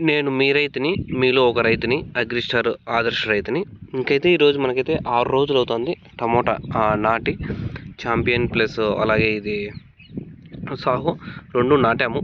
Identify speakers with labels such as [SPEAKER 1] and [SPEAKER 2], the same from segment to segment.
[SPEAKER 1] నేను మీ రైతుని మీలో ఒక రైతుని అగ్రిస్టార్ ఆదర్శ రైతుని. ఇంకైతే ఈరోజు మనకైతే ఆరు రోజులు అవుతుంది టమోటా నాటి ఛాంపియన్ ప్లస్ అలాగే ఇది సాహు రెండు నాటాము.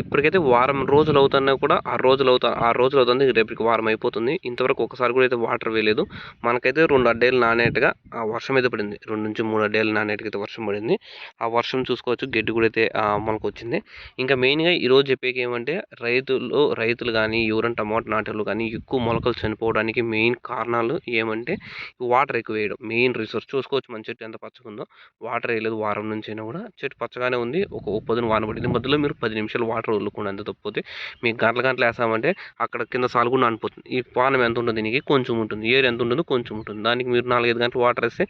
[SPEAKER 1] ఇప్పటికైతే వారం రోజులు అవుతున్నా కూడా ఆరు రోజులు అవుతా ఆరు రోజులు అవుతుంది రేపటికి వారం అయిపోతుంది. ఇంతవరకు ఒకసారి కూడా అయితే వాటర్ వేయలేదు. మనకైతే రెండు అడ్డేలు నానేట్టుగా ఆ వర్షం అయితే పడింది. రెండు నుంచి మూడు అడ్డేలు నానేట్టుగా అయితే వర్షం పడింది. ఆ వర్షం చూసుకోవచ్చు గడ్డి కూడా అయితే మనకు వచ్చింది. ఇంకా మెయిన్గా ఈరోజు చెప్పేకి ఏమంటే రైతులు రైతులు కానీ ఎవరైనా టమాటా నాటలు కానీ ఎక్కువ మొలకలు చనిపోవడానికి మెయిన్ కారణాలు ఏమంటే వాటర్ ఎక్కువ వేయడం. మెయిన్ రిసోర్స్ చూసుకోవచ్చు మన చెట్టు ఎంత పచ్చగా ఉందో వాటర్ వేయలేదు వారం నుంచి అయినా కూడా. చెట్టు పచ్చగానే ఉంది. ఒక ఒక పొద్దున వాన పడింది మధ్యలో మీరు పది నిమిషాలు వాటర్ వదులుకోండి అంత తప్పిపోతే మీకు గంటల గంటలు వేసామంటే అక్కడ కింద సాలు కూడా ఈ పానం ఎంత ఉంటుంది దీనికి కొంచెం ఉంటుంది. ఏరు ఎంత ఉంటుందో కొంచెం ఉంటుంది. దానికి మీరు నాలుగైదు గంటలు వాటర్ వేస్తే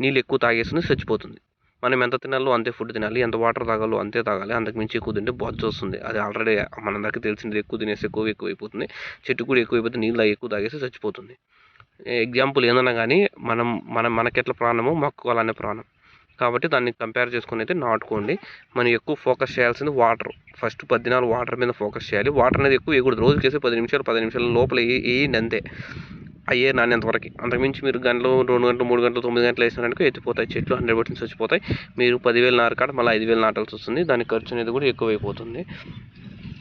[SPEAKER 1] నీళ్ళు ఎక్కువ తాగేస్తుంది చచ్చిపోతుంది. మనం ఎంత తినాలో అంతే ఫుడ్ తినాలి. ఎంత వాటర్ తాగాలో అంతే తాగాలి. అంతకు మించి ఎక్కువ తింటే బొజ్జ వస్తుంది. అది ఆల్రెడీ మనందరికీ తెలిసింది ఎక్కువ తినేసి ఎక్కువ ఎక్కువైపోతుంది. చెట్టు కూడా ఎక్కువైపోతే నీళ్ళు ఎక్కువ తాగేసి చచ్చిపోతుంది. ఎగ్జాంపుల్ ఏందన్నా కానీ మనం మనం మనకెట్ల ప్రాణమో మొక్కకు అలానే ప్రాణం. కాబట్టి దాన్ని కంపేర్ చేసుకుని అయితే నాటుకోండి. మనం ఎక్కువ ఫోకస్ చేయాల్సింది వాటర్ ఫస్ట్ పది వాటర్ మీద ఫోకస్ చేయాలి. వాటర్ అనేది ఎక్కువ వేయకూడదు. రోజుకి వేసి పది నిమిషాలు పది నిమిషాల లోపల వేయండి అంతే. అయ్యే నాణ్యంత వరకు. అంతకుమించి మీరు గంటలు రెండు గంటలు మూడు గంటలు తొమ్మిది గంటలు వేసినారనుకో ఎత్తిపోతాయి. చెట్లు హండ్రెడ్ పర్సెంట్ చచ్చిపోతాయి. మీరు పదివేలు నారు కాడ మళ్ళీ ఐదు వేలు నాటాల్సి వస్తుంది. దాని ఖర్చు అనేది కూడా ఎక్కువైపోతుంది.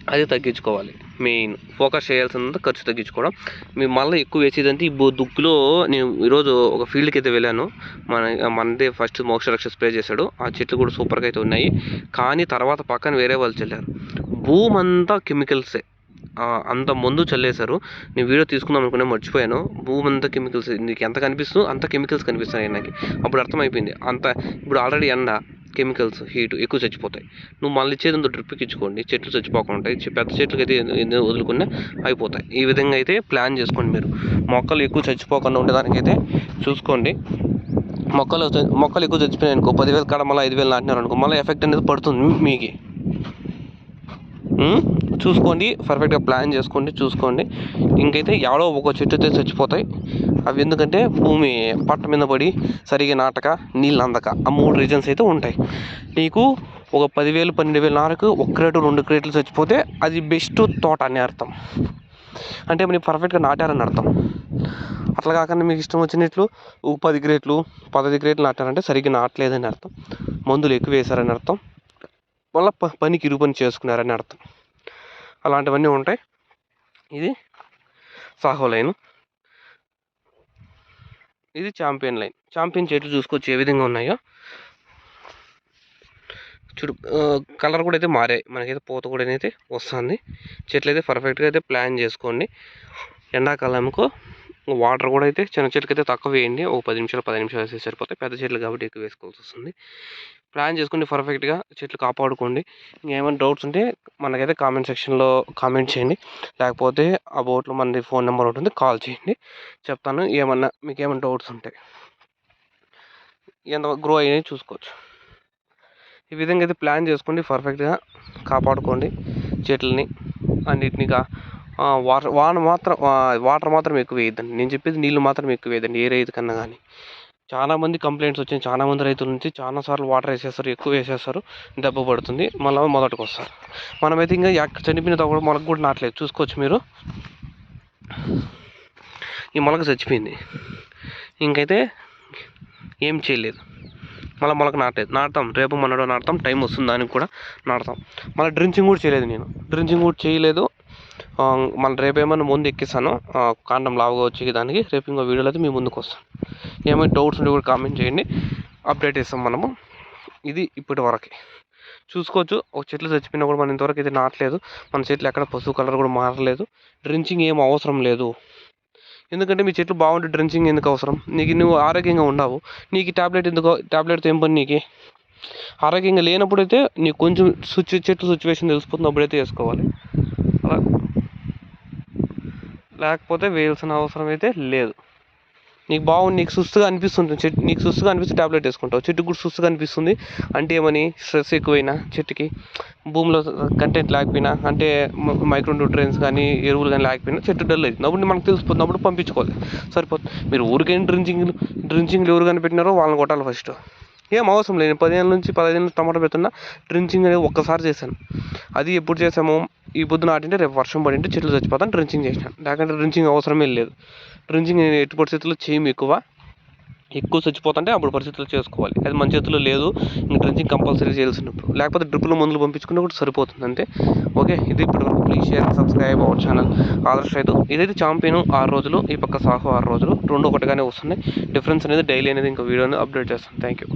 [SPEAKER 1] అది తగ్గించుకోవాలి. మెయిన్ ఫోకస్ చేయాల్సినంత ఖర్చు తగ్గించుకోవడం. మీరు మళ్ళీ ఎక్కువ వేసేదంటే ఈ బో- దుక్కులో నేను ఈరోజు ఒక ఫీల్డ్కి అయితే వెళ్ళాను. మన మనదే ఫస్ట్ మోక్షరక్ష స్ప్రే చేశాడు. ఆ చెట్లు కూడా సూపర్గా అయితే ఉన్నాయి. కానీ తర్వాత పక్కన వేరే వాళ్ళు చల్లారు. భూమంతా కెమికల్సే. అంత ముందు చల్లేశారు. నేను వీడియో తీసుకుందాం అనుకునే మర్చిపోయాను. భూమి అంతా కెమికల్స్. నీకు ఎంత కనిపిస్తుందో అంత కెమికల్స్ కనిపిస్తున్నాయి నాకు. అప్పుడు అర్థమైపోయింది. అంత ఇప్పుడు ఆల్రెడీ ఎండ. కెమికల్స్ హీట్ ఎక్కువ చచ్చిపోతాయి. నువ్వు మళ్ళీ ఇచ్చేది డ్రిప్కి ఇచ్చుకోండి చెట్లు చచ్చిపోకుండా ఉంటాయి. పెద్ద చెట్లకి అయితే వదులుకున్నా అయిపోతాయి. ఈ విధంగా అయితే ప్లాన్ చేసుకోండి మీరు. మొక్కలు ఎక్కువ చచ్చిపోకుండా ఉండేదానికైతే చూసుకోండి. మొక్కలు మొక్కలు ఎక్కువ చచ్చిపోయాయి అనుకో పదివేలు కాడ మళ్ళీ ఐదు వేలు నాటినారు అనుకో మళ్ళీ ఎఫెక్ట్ అనేది పడుతుంది మీకు. చూసుకోండి పర్ఫెక్ట్గా ప్లాన్ చేసుకోండి చూసుకోండి. ఇంకైతే ఎవడో ఒక చెట్టు అయితే చచ్చిపోతాయి. అవి ఎందుకంటే భూమి పట్ట మీద పడి సరిగా నాటక నీళ్ళు అందక. ఆ మూడు రీజన్స్ అయితే ఉంటాయి. నీకు ఒక పదివేలు పన్నెండు వేల నారకు ఒక క్రేటు రెండు క్రేట్లు చచ్చిపోతే అది బెస్ట్ తోట అని అర్థం. అంటే మీరు పర్ఫెక్ట్గా నాటారని అర్థం. అట్లా కాకుండా మీకు ఇష్టం వచ్చినట్లు ఒక పది గ్రేట్లు పదహైదు గ్రేట్లు నాటారంటే సరిగ్గా నాటలేదని అర్థం. మందులు ఎక్కువ వేశారని అర్థం. మళ్ళీ ప పనికి ఇరు పని చేసుకున్నారని అర్థం. అలాంటివన్నీ ఉంటాయి. ఇది సాహో లైన్. ఇది ఛాంపియన్ లైన్ ఛాంపియన్ చెట్లు చూసుకోవచ్చు ఏ విధంగా ఉన్నాయో. చూడు కలర్ కూడా అయితే మారాయి మనకైతే పూత కూడా అయితే వస్తుంది. చెట్లు అయితే పర్ఫెక్ట్గా అయితే ప్లాన్ చేసుకోండి. ఎండాకాలంకు వాటర్ కూడా అయితే చిన్న చెట్లకి అయితే తక్కువ వేయండి. ఒక పది నిమిషాలు పది నిమిషాలు వేస్తే సరిపోతాయి. పెద్ద చెట్లు కాబట్టి ఎక్కువ వేసుకోవాల్సి వస్తుంది. ప్లాన్ చేసుకోండి పర్ఫెక్ట్గా చెట్లు కాపాడుకోండి. ఇంకేమైనా డౌట్స్ ఉంటే మనకైతే కామెంట్ సెక్షన్లో కామెంట్ చేయండి. లేకపోతే ఆ బోట్లో మనది ఫోన్ నెంబర్ ఉంటుంది కాల్ చేయండి. చెప్తాను ఏమన్నా మీకు ఏమైనా డౌట్స్ ఉంటాయి ఎంత గ్రో అయ్యాయి చూసుకోవచ్చు. ఈ విధంగా అయితే ప్లాన్ చేసుకోండి పర్ఫెక్ట్గా కాపాడుకోండి చెట్లని అన్నిటిని కా- వాటర్ వాన మాత్రం వాటర్ మాత్రం ఎక్కువ వేయద్దండి. నేను చెప్పేది నీళ్ళు మాత్రం ఎక్కువ వేయద్దండి ఏ రైతు కన్నా కానీ చాలా మంది కంప్లైంట్స్ వచ్చాయి. చాలా మంది రైతుల నుంచి చాలా సార్లు వాటర్ వేసేస్తారు ఎక్కువ వేసేస్తారు. దెబ్బ పడుతుంది. మళ్ళీ మొదటికి వస్తారు. మనమైతే ఇంకా ఎక్కడ చనిపోయిన కూడా మొలక కూడా నాటలేదు. చూసుకోవచ్చు మీరు. ఈ మొలక చచ్చిపోయింది. ఇంకైతే ఏం చేయలేదు. మళ్ళీ మొలక నాటలేదు. నాటుతాం. రేపు మొన్నడో నాటుతాం. టైం వస్తుంది దానికి కూడా నాటుతాం. మళ్ళీ డ్రించింగ్ కూడా చేయలేదు నేను. డ్రించింగ్ కూడా చేయలేదు. మళ్ళీ రేపు ఏమైనా ముందు ఎక్కిస్తాను కాండం లావుగా వచ్చే దానికి రేపు ఇంకో వీడియోలో అయితే మీ ముందుకు వస్తాను. ఏమైనా డౌట్స్ ఉంటే కూడా కామెంట్ చేయండి. అప్డేట్ ఇస్తాం మనము. ఇది ఇప్పటి వరకు. చూసుకోవచ్చు. ఒక చెట్లు చచ్చిపోయినా కూడా మనం ఇంతవరకు అయితే నాటలేదు. మన చెట్లు ఎక్కడ పసుపు కలర్ కూడా మారలేదు. డ్రించింగ్ ఏం అవసరం లేదు. ఎందుకంటే మీ చెట్లు బాగుంటే డ్రించింగ్ ఎందుకు అవసరం? నీకు నువ్వు ఆరోగ్యంగా ఉండవు. నీకు టాబ్లెట్ ఎందుకు టాబ్లెట్తో ఏం పని నీకు? ఆరోగ్యంగా లేనప్పుడైతే నీకు కొంచెం సిచ్యు చెట్టు సిచ్యువేషన్ తెలిసిపోతుంది అప్పుడైతే వేసుకోవాలి అలా లేకపోతే వేయాల్సిన అవసరం అయితే లేదు. నీకు బాగుంది నీకు సుస్తుగా అనిపిస్తుంది చెట్టు నీకు సుస్తుగా అనిపిస్తే టాబ్లెట్ వేసుకుంటావు. చెట్టు కూడా సుస్తుగా అనిపిస్తుంది. అంటే ఏమని? స్ట్రెస్ ఎక్కువైనా చెట్టుకి. భూమిలో కంటెంట్ లేకపోయినా అంటే మైక్రో న్యూట్రియన్స్ కానీ ఎరువులు కానీ లేకపోయినా చెట్టు డల్ అవుతుంది అప్పుడు మనకు తెలిసిపోతుంది అప్పుడు పంపించుకోవాలి. సరిపోతుంది మీరు ఊరికైనా డ్రించింగ్ డ్రించింగ్లు ఎవరు కనిపెట్టినారో వాళ్ళని కొట్టాలి ఫస్ట్. ఏం అవసరం లేదు. పదిహేను నుంచి పదిహేను నుంచి టమాటా పెడుతున్నా డ్రించింగ్ అనేది ఒక్కసారి చేశాను. అది ఎప్పుడు చేసాము ఈ పొద్దు నాటింటే రేపు వర్షం పడింటే చెట్లు చచ్చిపోతాను డ్రించింగ్ చేసినాను లేకుంటే డ్రించింగ్ అవసరమే లేదు. డ్రించింగ్ ఎట్టి పరిస్థితుల్లో చేయము ఎక్కువ. ఎక్కువ చచ్చిపోతుంటే అప్పుడు పరిస్థితులు చేసుకోవాలి. అది మన చేతిలో లేదు. ఇంకా డ్రించింగ్ కంపల్సరీ చేయాల్సినప్పుడు. లేకపోతే డ్రిప్పులు మందులు పంపించుకున్నా కూడా సరిపోతుంది అంతే. ఓకే ఇది ఇప్పుడు please share subscribe our channel Adarsha Raitu ఇదైతే చాంపియన్ ఆరు రోజులు ఈ పక్క సాహు ఆరు రోజులు రెండు ఒకటిగానే వస్తున్నాయి. డిఫరెన్స్ అనేది డైలీ అనేది ఇంకా వీడియోని అప్డేట్ చేస్తాను. Thank you